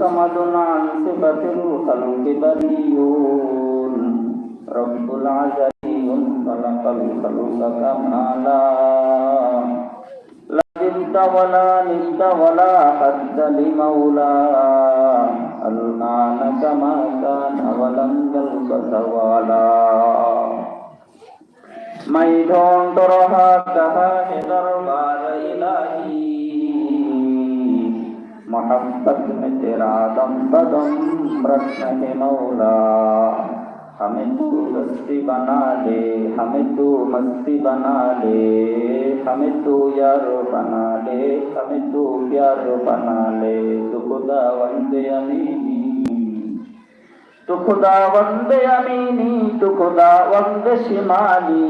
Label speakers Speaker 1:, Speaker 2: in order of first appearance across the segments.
Speaker 1: صمد عن صفة الخلق بريون رب العزيز خلق الخلق كمالا لا جد ولا ند ولا حد لمولا الآن كما كان ولم يلق زوالا ไม่ทองตรหะกะเหตรบา मोहब्बत में तेरा दम बदम रखना हमें तू हस्ती बना दे हमें तू मस्ती बना दे हमें तू यार बना दे हमें तू बना ले तू खुदा वंदे अमीनी तू खुदा वंदे अमीनी तू खुदा वंदे शिमाली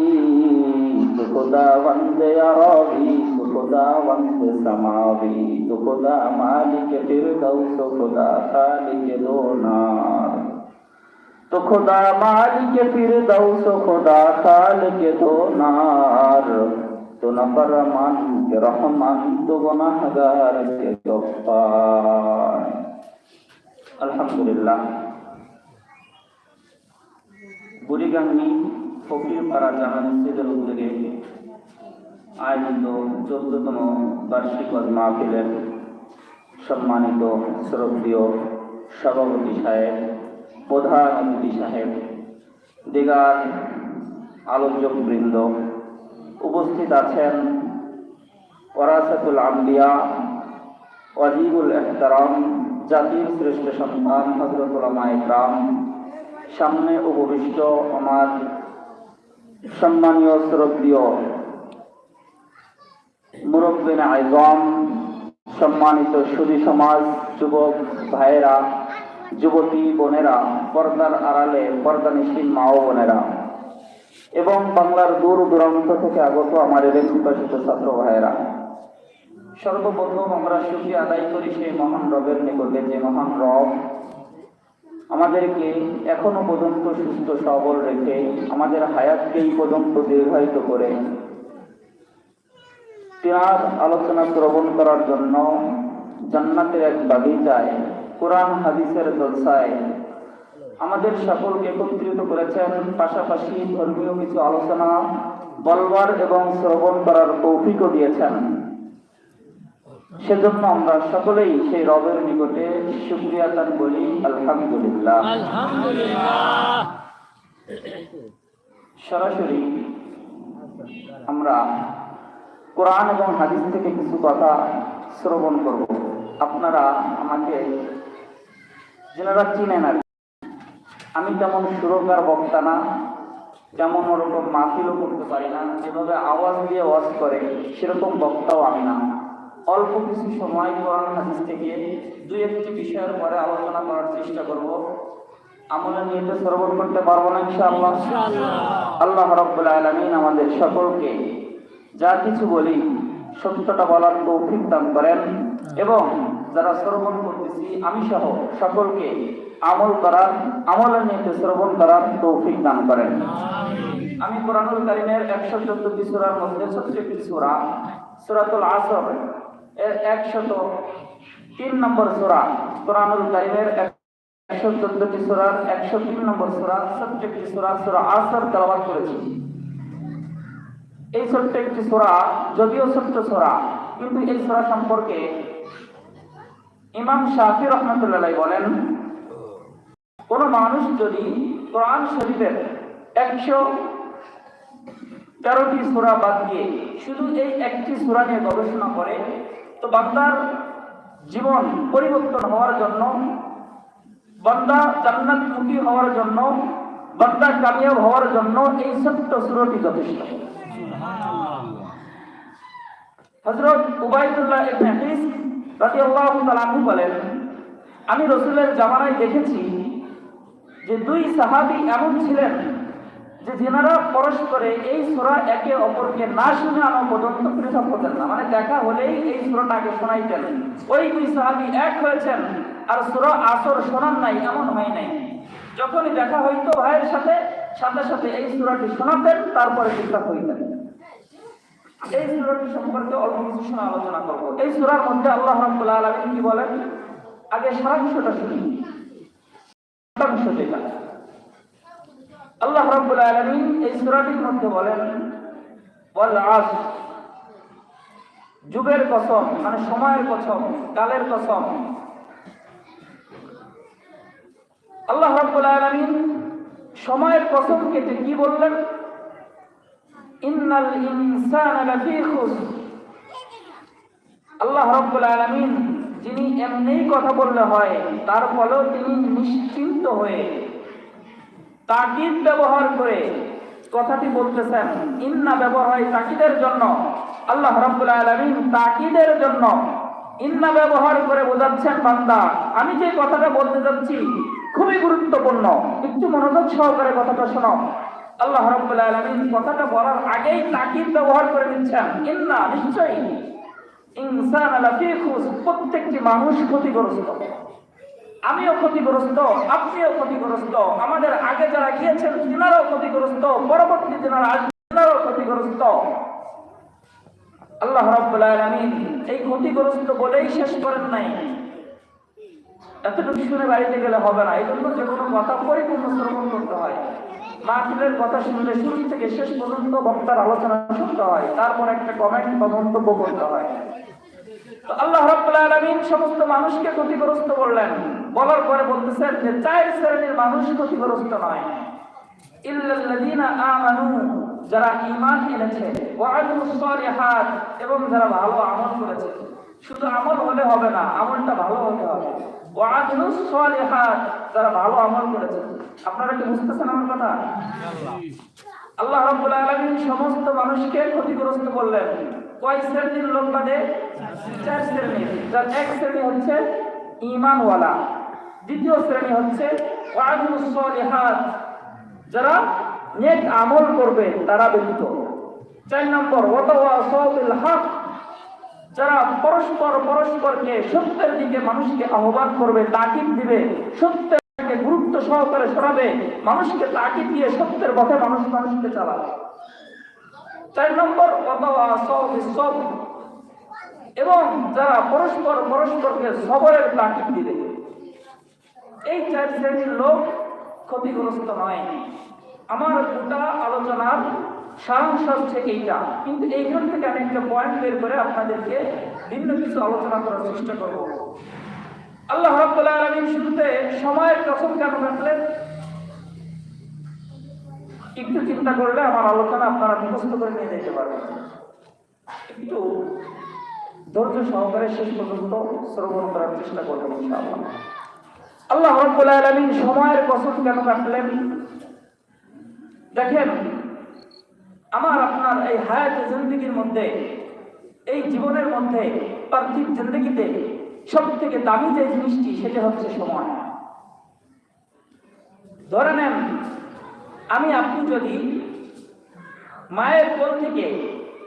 Speaker 1: तू खुदा वंदे अरबी خدا وقت سماوی تو خدا مالک فردوس خدا خالق دو نار تو خدا مالک فردوس خدا خالق دو نار تو نفرمان کے رحمان تو گناہگار کے غفار আলহামদুলিল্লাহ বুড়িগাঙ্গি ফকির পাড়া জাহান উদ্যোগে আয়োজিত চোদ্দতম বার্ষিক মাহফিলের সম্মানিত শ্রদ্ধীয় সভাপতি সাহেব, প্রধান অতিথি সাহেব, দিগার আলোচক বৃন্দ উপস্থিত আছেন ওরাসাতুল আম্বিয়া, ওয়াজিবুল এহতারাম, জাতির শ্রেষ্ঠ সন্তান হজরতুল ইকরাম সামনে উপবিষ্ট আমার সম্মানীয় শ্রদ্ধীয় মুরব্বিন আইজম সম্মানিত সুদী সমাজ, যুবক ভাইয়েরা, যুবতী বোনেরা, পর্দার আড়ালে পর্দা নিশ্চিন মা ও বোনেরা। এবং বাংলার দূর দূরান্ত থেকে আগত আমার এলাকাশিত ছাত্র ভাইয়েরা। সর্বপ্রথম আমরা সুখী আদায় করি সেই মহান রবের নিকটে, যে মহান রব আমাদেরকে এখনও পর্যন্ত সুস্থ সবল রেখে আমাদের হায়াতকে এই পর্যন্ত দীর্ঘায়িত করে তিনার আলোচনা শ্রবণ করার জন্য জান্নাতের এক বাগিচায় কোরআন হাদিসের জলসায় আমাদের সকলকে একত্রিত করেছেন। পাশাপাশি ধর্মীয় কিছু আলোচনা বলবার এবং শ্রবণ করার তৌফিকও দিয়েছেন। সেজন্য আমরা সকলেই সেই রবের নিকটে শুক্রিয়া দান আলহামদুলিল্লাহ।
Speaker 2: আলহামদুলিল্লাহ।
Speaker 1: সরাসরি আমরা কোরআন এবং হাদিস থেকে কিছু কথা শ্রবণ করব। আপনারা আমাকে যেনারা চিনেন আর আমি তেমন সুরকার বক্তা না তেমন ওরকম মাফিলও করতে পারি না যেভাবে আওয়াজ দিয়ে ওয়াজ করে সেরকম বক্তাও আমি না। অল্প কিছু সময় কোরআন হাদিস থেকে দুই একটি বিষয়ের পরে আলোচনা করার চেষ্টা করব। আমলে নিয়ে তো শ্রবণ করতে পারব না ইনশাআল্লাহ। আল্লাহ রব্বুল আলামিন আমাদের সকলকে যা কিছু বলি সত্যটা বলার তৌফিক দান করেন। এবং যারা শ্রবণ করতেছি আমি সহ সকলকে আমল করার আমলের নিয়ে শ্রবণ করার তৌফিক দান করেন। আমি কোরআনুল কারিমের একশো চোদ্দটি সূরার মধ্যে একটি সূরা সূরাতুল আসর এর একশত তিন নম্বর সূরা কোরআনুল কারিমের একশো চোদ্দটি সূরার একশো তিন নম্বর সূরা একটি সূরা সূরা আসর তেলাওয়াত করেছি। এই ছোট্ট একটি সূরা, যদিও ছোট্ট সূরা, কিন্তু এই সূরা সম্পর্কে ইমাম শাফি রহমতুল্লাহ বলেন, কোন মানুষ যদি কোরআন শরীফের একশো তেরোটি সূরা বাদ দিয়ে শুধু এই একটি সূরা নিয়ে গবেষণা করে, তো বান্দার জীবন পরিবর্তন হওয়ার জন্য, বান্দা জান্নাতমুখী হওয়ার জন্য, বান্দা কামিয়াব হওয়ার জন্য এই ছোট্ট সুরটি যথেষ্ট। হযরত উবাইদুল্লাহ ইবনে হিস রাদিয়াল্লাহু তাআলা বলেন, আমি রসুলের জামানায় দেখেছি যে দুই সাহাবী এমন ছিলেন যে যেনারা পরস্পরে এই সূরা একে অপরকে না শুনে আনো পর্যন্ত পৃথক হতেন না। মানে দেখা হলেই এই সূরাটাকে শোনাইতেন। ওই দুই সাহাবী এক হয়েছেন আর সূরা আসর শোনান নাই, এমন হয় নাই। যখনই দেখা হইতো ভাইয়ের সাথে সাথে সাথে এই সুরাটি শোনাতেন তারপরে পৃথক হইতেন এই সুরাটি সম্পর্কে অল্প কিছু সময় আলোচনা করব। এই সূরার মধ্যে আল্লাহ রাব্বুল আলামিন কি বলেন? আগে সারাংশটা শুনি। সারাংশ যেটা আল্লাহ রাব্বুল আলামিন এই সূরাটির মধ্যে বলেন, ওয়াল আসর যুগের কসম মানে সময়ের কসম, কালের কসম। আল্লাহ রাব্বুল আলামিন সময়ের কসম কেটে কি বললেন? ইন্নাল ইনসানা আল্লাহ রাব্বুল আলামিন যিনি এমনিই কথা বললে হয়, তার ফলেও তিনি নিশ্চিন্ত হয়ে তাকিদ ব্যবহার করে কথাটি বলতেছেন। ইন্না ব্যবহার হয় তাকিদের জন্য। আল্লাহ রাব্বুল আলামিন তাকিদের জন্য ইন্না ব্যবহার করে বোঝাচ্ছেন বান্দা, আমি যে কথাটা বলতে যাচ্ছি খুবই গুরুত্বপূর্ণ। একটু মনোযোগ সহকারে কথাটা শোনো। আল্লাহ রাব্বুল আলামিন কথাটা বলার আগেই তাকিদ ব্যবহার করে দিচ্ছেন ইন্না, নিশ্চয়ই। ইনসান লাফি প্রত্যেকটি মানুষ ক্ষতিগ্রস্ত। আমিও ক্ষতিগ্রস্ত, আপনিও ক্ষতিগ্রস্ত। আমাদের আগে যারা গিয়েছেন, তিনারাও ক্ষতিগ্রস্ত। পরবর্তী যারা আসবেন ক্ষতিগ্রস্ত। আল্লাহ রাব্বুল আলামিন এই ক্ষতিগ্রস্ত বলেই শেষ করেন নাই। এতটুকু শুনে বাড়িতে গেলে হবে না। এই জন্য যে কোনো কথা পরিপূর্ণ শ্রবণ করতে হয়। মাহফিলের কথা শুনলে শুরু থেকে শেষ পর্যন্ত বক্তার আলোচনা শুনতে হয়। তারপর একটা কমেন্ট বা মন্তব্য করতে হয়। তো আল্লাহ রাব্বুল আলামিন সমস্ত মানুষকে ক্ষতিগ্রস্ত করলেন। বলার পরে বলতেছেন যে, চার শ্রেণির মানুষ ক্ষতিগ্রস্ত নয়। ইল্লাল্লাযীনা আমানু, যারা ঈমান এনেছে, ওয়া আমিলুস সালিহাত, এবং যারা ভালো আমল করেছে। শুধু আমল হলে হবে না, আমলটা ভালো হতে হবে। যারা ভালো আমল করেছে আপনারা কি বুঝতেছেন আমার কথা? আল্লাহ সমস্ত মানুষকে ক্ষতিগ্রস্ত করলেন। কয় শ্রেণির লোক বাদে? চার শ্রেণির যার এক শ্রেণি হচ্ছে ঈমানওয়ালা। দ্বিতীয় শ্রেণি হচ্ছে যারা নেক আমল করবে, তারা ব্যতীত। চার নম্বর হক। যারা পরস্পর পরস্পরকে সত্যের দিকে মানুষকে আহ্বান করবে, তাকিদ দিবে সত্যেরকে গুরুত্ব সহকারে সরাবে মানুষকে তাকিদ দিয়ে সত্যের পথে মানুষ মানুষকে চালাবে। চার নম্বর এবং যারা পরস্পর পরস্পরকে সবরের তাকিদ দিবে। এই চার শ্রেণির লোক ক্ষতিগ্রস্ত নয়। আমার গোটা আলোচনার সারাংশ হচ্ছে এইটা কিন্তু এইখান থেকে আমি একটা পয়েন্ট বের করে আপনাদেরকে ভিন্ন কিছু আলোচনা করার চেষ্টা করব। আল্লাহ রাব্বুল আলামিন শুরুতে সময়ের কসম কেন রাখলেন? একটু চিন্তা করলে আমার আলোচনা আপনারা মুখস্থ করে নিয়ে যেতে পারবেন। একটু ধৈর্য সহকারে শেষ পর্যন্ত শ্রবণ করার চেষ্টা করবেন ইনশাআল্লাহ। আল্লাহ রাব্বুল আলামিন সময়ের কসম কেন রাখলেন? দেখেন আমার আপনার এই হায়াত জিন্দগির মধ্যে এই জীবনের মধ্যে পার্থিব জিন্দগিতে সব থেকে দামি যে জিনিসটি সেটা হচ্ছে সময়। ধরে নেন আমি আপনি যদি মায়ের কোল থেকে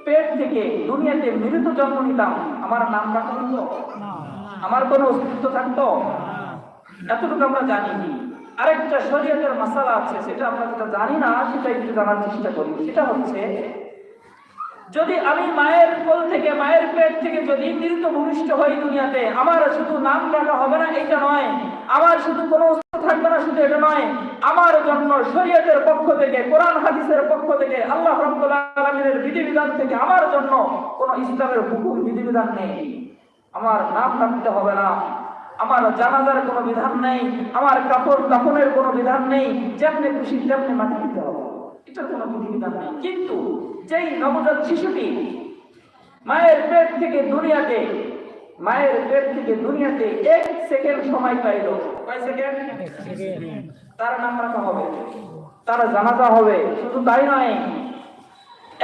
Speaker 1: পেট থেকে দুনিয়াতে মৃত জন্ম নিতাম আমার নাম রাখা হতো? আমার কোনো অস্তিত্ব থাকতো? এতটুকু আমরা জানি। আরেকটা শরীয়তের মশালা আছে, সেটা আমরা যেটা জানি না, সেটা একটু জানার চেষ্টা করি। সেটা হচ্ছে, যদি আমি মায়ের কোল থেকে, মায়ের পেট থেকে যদি মৃত ভূমিষ্ঠ হই দুনিয়াতে, আমার শুধু নাম রাখা হবে না, এটা নয়। আমার শুধু কোনো থাকবে না, শুধু এটা নয়। আমার জন্য শরীয়তের পক্ষ থেকে, কোরআন হাদিসের পক্ষ থেকে, আল্লাহ রাব্বুল আলামিনের বিধিবিধান থেকে আমার জন্য কোনো ইসলামের হুকুম, বিধিবিধান নেই। আমার নাম রাখতে হবে না। আমার জানাজার কোনো বিধান নেই আমার কাপড় কাপড়ের কোনো বিধান নেই যেমনি খুশি তেমনি মাটি দিতে হবে। এটার কোনো বিধিবিধান নেই। কিন্তু যেই নবজাত শিশুটি মায়ের পেট থেকে দুনিয়াতে মায়ের পেট থেকে দুনিয়াতে এক সেকেন্ড সময় পাইল। কয় সেকেন্ড। তার নাম রাখা হবে। তার জানাজা হবে। শুধু তাই নয়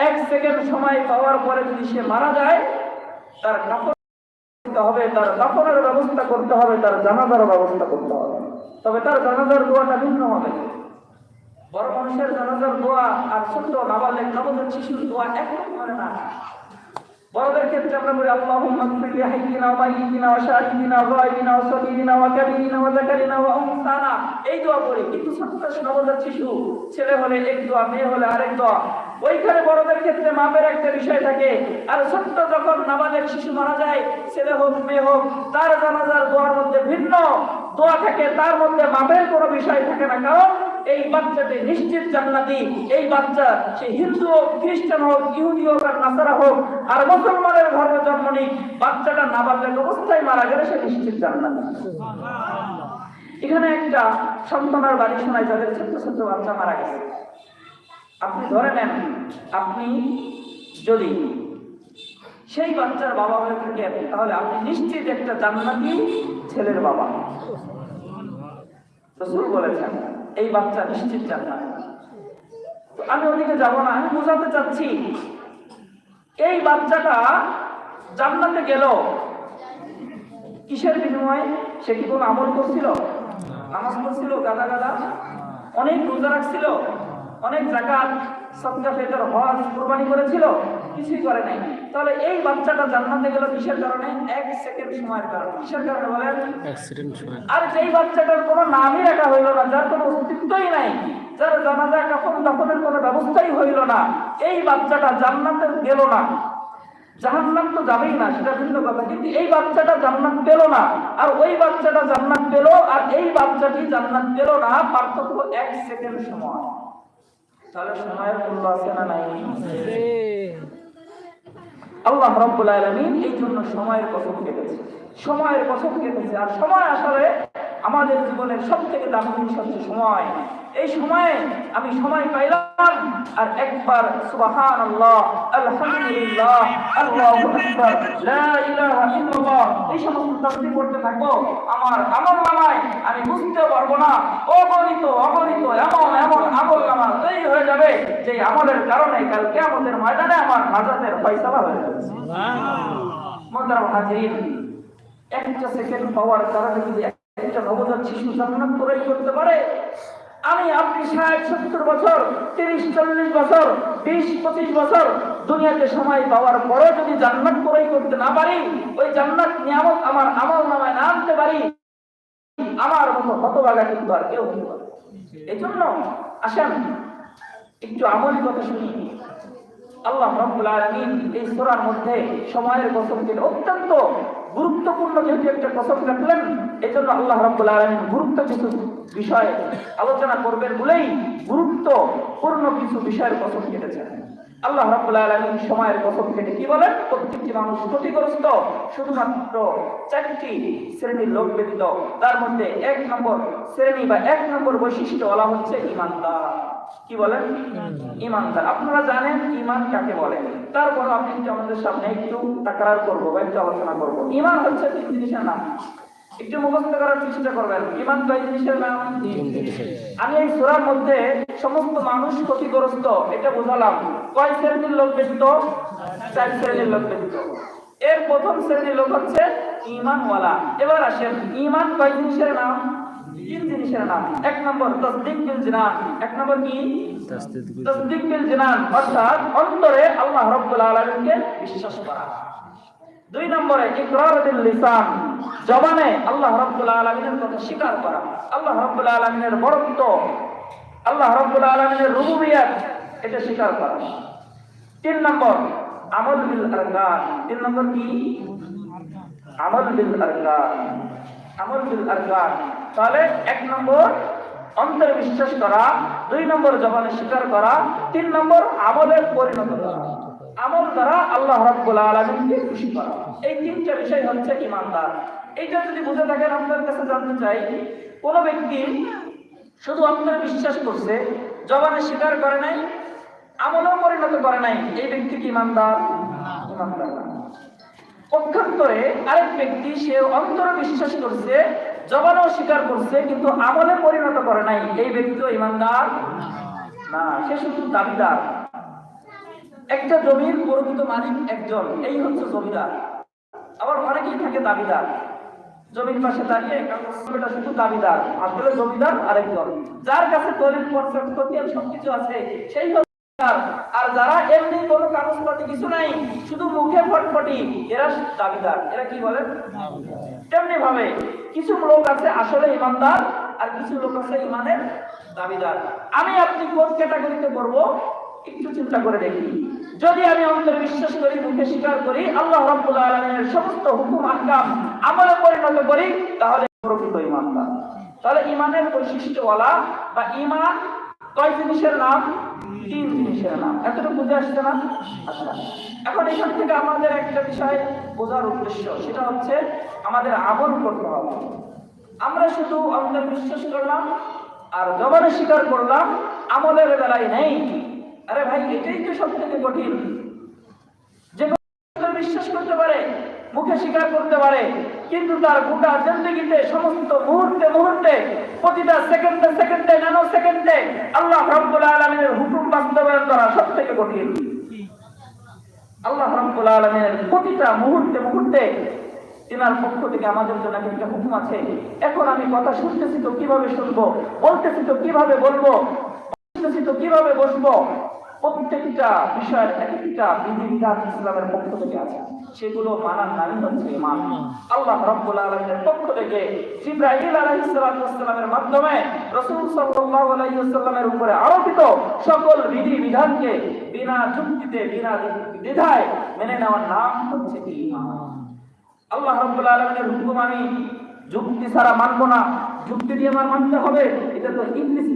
Speaker 1: এক সেকেন্ড সময় পাওয়ার পরে যদি সে মারা যায় তার কাপড় করতে হবে, তার দাফনের ব্যবস্থা করতে হবে, তার জানাজার ব্যবস্থা করতে হবে। তবে তার জানাজার দোয়াটা ভিন্ন হবে। বড় মানুষের জানাজার দোয়া আর ছোট্ট নাবালেক নবজাত শিশুর দোয়া একরকম হবে না। বড়দের ক্ষেত্রে আমরা বলি উনসানা। এই দোয়া কিন্তু নবজাত শিশু, ছেলে হলে এক দোয়া, মেয়ে হলে আরেক দোয়া। ওইখানে বড়দের ক্ষেত্রে মাপের একটা বিষয় থাকে। আর ছোট্ট যখন নাবালেক শিশু মারা যায়, ছেলে হোক, মেয়ে হোক, তার জানাজার দোয়ার মধ্যে ভিন্ন দোয়া থাকে, তার মধ্যে মাপের কোনো বিষয় থাকে না। কারণ এই বাচ্চাটি নিশ্চিত জান্নাতি। এই বাচ্চা, সে হিন্দু হোক, খ্রিস্টান হোক, ইহুদি হোক, আর নাসারা হোক, আর মুসলমানের ঘরে জন্ম নিক, বাচ্চাটা নাবালেক অবস্থায় মারা গেলে সে নিশ্চিত জান্নাতি। এখানে একটা সন্তানের বাড়ি শোনায় যাদের ছোট্ট ছোট্ট বাচ্চা মারা গেছে। আপনি ধরে নেন, আপনি যদি সেই বাচ্চার বাবা হয়ে থাকেন, তাহলে আপনি নিশ্চিত একটা জান্নাতি ছেলের বাবা। রসুল বলেছেন, এই বাচ্চা নিশ্চিত জান্নাত। আমি ওদিকে যাব না, আমি বোঝাতে চাচ্ছি, এই বাচ্চাটা জান্নাতে গেল। কিসের বিনিময়ে? সে কি কোনো আমল করছিল? নামাজ পড়ছিল, গাদা গাদা? অনেক রোজা রাখছিল? অনেক জাকাত সদকা ফেতর হজ কুরবানি করেছিল কিছুই করে নাই। তাহলে এই বাচ্চাটা জান্নাতে গেল কিসের কারণে? এক সেকেন্ড সময়ের কারণে। কিসের কারণে বলেন?
Speaker 2: অ্যাক্সিডেন্ট সময়
Speaker 1: আর যেই বাচ্চাটার কোনো নামই রাখা হইল না যার কোনো অস্তিত্বই নাই যার জানাজা কাফন দাফনের কোনো ব্যবস্থাই হইল না এই বাচ্চাটা জান্নাতে গেল না। জাহান্নাম তো যাবেই না সেটা ভিন্ন কথা। কিন্তু এই বাচ্চাটা জান্নাত পেল না আর ওই বাচ্চাটা জান্নাত পেল আর এই বাচ্চাটি জান্নাত পেল না পার্থক্য এক সেকেন্ড সময়। তাহলে সময়ের মূল্য আছে না নাই? আল্লাহ রাব্বুল আলামিন এই জন্য সময়ের কসম কেটেছে। সময়ের কসম কেটেছে। আর সময় আসলে আমাদের জীবনের সব থেকে দামি জিনিস হচ্ছে সময়। এই সময়ে আমি সময় পাইলাম আর একবার সুবাহান আল্লাহ আলহামদুলিল্লাহ আল্লাহু আকবার লা ইলাহা ইল্লাল্লাহ এই সমস্ত তাসবিহ করতে থাকব, আমার আমল নামায় আমি বুঝতে পারব না। অগণিত অগণিত, এমন এমন আমল নামা তৈরি হয়ে যাবে যে আমলের কারণে কাল কিয়ামতের ময়দানে আমার নাজাতের ফয়সালা হয়ে যাবে। মোহতারাম হাজির একটা সেকেন্ড পাওয়ার কারণে যদি একটা নবজাত শিশু জান্নাত প্রয়োগ করতে পারে, আমি আপনি ষাট, সত্তর বছর, তিরিশ, চল্লিশ বছর, বিশ, পঁচিশ বছর দুনিয়াতে সময় পাওয়ার পরেও যদি জান্নাত প্রয়োগ করতে না পারি, ওই জান্নাত নিয়ামত আমার আমল নামায় না আনতে পারি, আমার মতো হতভাগা কিন্তু আর কেউ হতে পারে এই জন্য আসেন, একটু আমলি কথা শুনি। আল্লাহ রাব্বুল আলামিন এই সূরার মধ্যে সময়ের কসম কেটে অত্যন্ত গুরুত্বপূর্ণ যেহেতু একটা কসম রাখলেন এই জন্য আল্লাহ রাব্বুল আলামিন গুরুত্ব কিছু বিষয়ে আলোচনা করবেন বলেই গুরুত্বপূর্ণ কিছু বিষয়ের কসম কেটেছেন। আল্লাহ রাব্বুল আলামিন সময়ের কসম কেটে কি বলেন? প্রত্যেকটি মানুষ ক্ষতিগ্রস্ত শুধুমাত্র চারটি শ্রেণির লোক ব্যতীত। তার মধ্যে এক নম্বর শ্রেণি বা এক নম্বর বৈশিষ্ট্য বলা হচ্ছে ইমানদার। কি বলেন? ইমানদার। আপনারা জানেন ইমান কাকে বলে? তারপর আমি আমাদের সামনে একটু তাকরার করব বা একটু আলোচনা করব। ইমান হচ্ছে তিন জিনিসের নাম। একটু মুখস্থ করার চেষ্টা করবেন। ইমান কয় জিনিসের নাম। আমি এই সূরার মধ্যে সমস্ত মানুষ ক্ষতিগ্রস্ত, এটা বোঝালাম। কয় শ্রেণির লোক ব্যতীত? চার শ্রেণির লোক ব্যতীত। এর প্রথম শ্রেণির লোক হচ্ছে ইমানওয়ালা এবার আসেন ইমান কয় জিনিসের নাম? তিন জিনিসের নাম। এক নম্বর, তসদিক বিল জিনান। এক নম্বর কি? তসদিক বিল জিনান। অর্থাৎ অন্তরে আল্লাহ রাব্বুল আলামিনকে বিশ্বাস করা। দুই নম্বরে ইকরার বিল লিসান। জবানে আল্লাহ রাব্বুল আলামিনের কথা স্বীকার করা। আল্লাহ রাব্বুল আলামিনের বরত্ব, আল্লাহ রাব্বুল আলামিনের রুবুবিয়ত, এটা স্বীকার করা। তিন নম্বর, আমল বিল আরকান। তিন নম্বর কি? আমল বিল আরকান। আমল বিল আরকান। তাহলে এক নম্বর, অন্তরে বিশ্বাস করা। দুই নম্বর, জবানে স্বীকার করা। তিন নম্বর আমলের পরিণত করা। আমল দ্বারা আল্লাহ রাব্বুল আলামিনকে খুশি করা। এই তিনটা বিষয় হচ্ছে ইমানদার এইটা যদি বুঝে থাকেন, আপনার কাছে জানতে চাই, কোন ব্যক্তি শুধু অন্তরে বিশ্বাস করছে, জবানে স্বীকার করে নাই, আমলেও পরিণত করে নাই, এই ব্যক্তি কি ইমানদার ইমানদার। পক্ষান্তরে আরেক ব্যক্তি, সে অন্তরে বিশ্বাস করছে, জবানেও স্বীকার করছে, কিন্তু আমলে পরিণত করে নাই, এই ব্যক্তিও ইমানদার না। সে শুধু দাবিদার। একটা জমির প্রকৃত মালিক একজন, এই হচ্ছে জমিদার। আবার অনেকেই থাকে দাবিদার। জমির পাশে দাঁড়িয়ে শুধু দাবিদার, আসলে জমিদার আরেকজন। যার কাছে দলিল খতিয়ান সবকিছু আছে, সেই আর যারা এমনি কোনো কাগজপত্র, কিছু নাই, শুধু মুখে ফটফটি, এরা দাবিদার। এরা কি বলে? তেমনি ভাবে কিছু লোক আছে আসলে ইমানদার, আর কিছু লোক আছে ইমানের দাবিদার। আমি আপনি কোন ক্যাটাগরিতে করব একটু চিন্তা করে দেখি। যদি আমি অন্তরে বিশ্বাস করি মুখে স্বীকার করি, আল্লাহ রাব্বুল আলামিনের সমস্ত হুকুম, আহকাম আমলে পরিণত করি, তাহলে প্রকৃত ইমানদার তাহলে ইমানের বৈশিষ্ট্যওয়ালা বা ইমান কয় জিনিসের নাম? তিন জিনিসের নাম। এতটুকু বুঝে আসছে না? আচ্ছা। এখন এখান থেকে আমাদের একটা বিষয় বোঝার উদ্দেশ্য, সেটা হচ্ছে আমাদের আমল করতে হবে। আমরা শুধু আমাদের বিশ্বাস করলাম আর জবানে স্বীকার করলাম, আমলের বেলায় নেই। আরে ভাই, এটাই তো সব থেকে কঠিন। যে বিশ্বাস করতে পারে, মুখে স্বীকার করতে পারে, কিন্তু তার গোটা জিন্দগিতে সমস্ত মুহূর্তে মুহূর্তে, প্রতিটা সেকেন্ডে সেকেন্ডে ন্যানো সেকেন্ডে আল্লাহ রাব্বুল আলামিনের হুকুম বাস্তবায়ন করা সব থেকে কঠিন। আল্লাহ রাব্বুল আলামিনের প্রতিটা মুহূর্তে মুহূর্তে তিনার পক্ষ থেকে আমাদের জন্য একটা হুকুম আছে। এখন আমি কথা শুনতেছি তো কীভাবে শুনব, বলতেছি তো কীভাবে বলব বসতেছি তো কীভাবে বসবো প্রত্যেকটা বিষয়ের এক একটা ইসলামের পক্ষ থেকে আছে। সেগুলো মানার নামই হচ্ছে ইমান আল্লাহ রাব্বুল আলামিনের পক্ষ থেকে জিব্রাইল আলাইহিস সালামের মাধ্যমে রাসূল সাল্লাল্লাহু আলাইহি ওয়াসাল্লামের উপরে আরোপিত সকল বিধি বিধানকে বিনা যুক্তিতে, বিনা দ্বিধায় মেনে নেওয়ার নাম হচ্ছে ঈমান। আল্লাহ রাব্বুল আলামিনের হুকুম আমি যুক্তি ছাড়া মানবো না। যুক্তি দিয়ে আমার মানতে হবে। এটা তো ইংলিশ